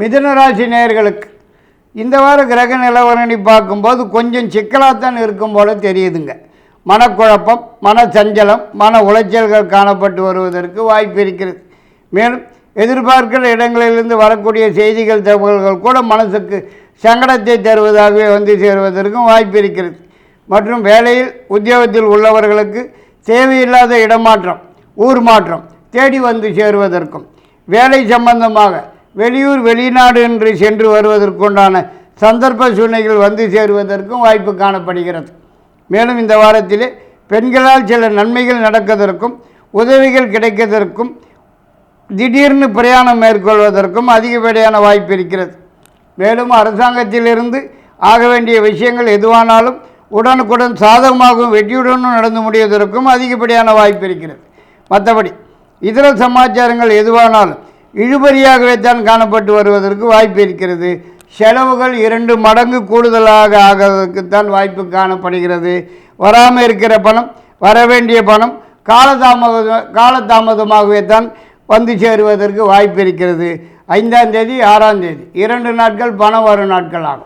மிதுனராசி நேயர்களுக்கு இந்த வார கிரக நிலவரணி பார்க்கும்போது கொஞ்சம் சிக்கலாகத்தான் இருக்கும் போல தெரியுதுங்க. மனக்குழப்பம் மன சஞ்சலம் மன உளைச்சல்கள் காணப்பட்டு வருவதற்கு வாய்ப்பு இருக்கிறது. மேலும் எதிர்பார்க்கிற இடங்களிலிருந்து வரக்கூடிய செய்திகள் தகவல்கள் கூட மனசுக்கு சங்கடத்தை தருவதாகவே வந்து சேருவதற்கும் வாய்ப்பு இருக்கிறது. மற்றும் வேலையில் உத்தியோகத்தில் உள்ளவர்களுக்கு தேவையில்லாத இடமாற்றம் ஊர் மாற்றம் தேடி வந்து சேருவதற்கும் வேலை சம்பந்தமாக வெளியூர் வெளிநாடு என்று சென்று வருவதற்குண்டான சந்தர்ப்ப சூழ்நிலைகள் வந்து சேருவதற்கும் வாய்ப்பு காணப்படுகிறது. மேலும் இந்த வாரத்திலே பெண்களால் சில நன்மைகள் நடக்கதற்கும் உதவிகள் கிடைக்கதற்கும் திடீர்னு பிரயாணம் மேற்கொள்வதற்கும் அதிகப்படியான வாய்ப்பு இருக்கிறது. மேலும் அரசாங்கத்திலிருந்து ஆக வேண்டிய விஷயங்கள் எதுவானாலும் உடனுக்குடன் சாதகமாகவும் வெற்றியுடனும் நடந்து முடிவதற்கும் அதிகப்படியான வாய்ப்பு இருக்கிறது. மற்றபடி இதர சமாச்சாரங்கள் எதுவானாலும் இழுபறியாகவே தான் காணப்பட்டு வருவதற்கு வாய்ப்பு இருக்கிறது. செலவுகள் இரண்டு மடங்கு கூடுதலாக ஆகிறதுக்குத்தான் வாய்ப்பு காணப்படுகிறது. வராமல் இருக்கிற பணம் வர வேண்டிய பணம் காலதாமத காலதாமதமாகவே தான் வந்து சேருவதற்கு வாய்ப்பு இருக்கிறது. ஐந்தாம் தேதி ஆறாம் தேதி. இரண்டு நாட்கள் பணம் வரும் நாட்கள் ஆகும்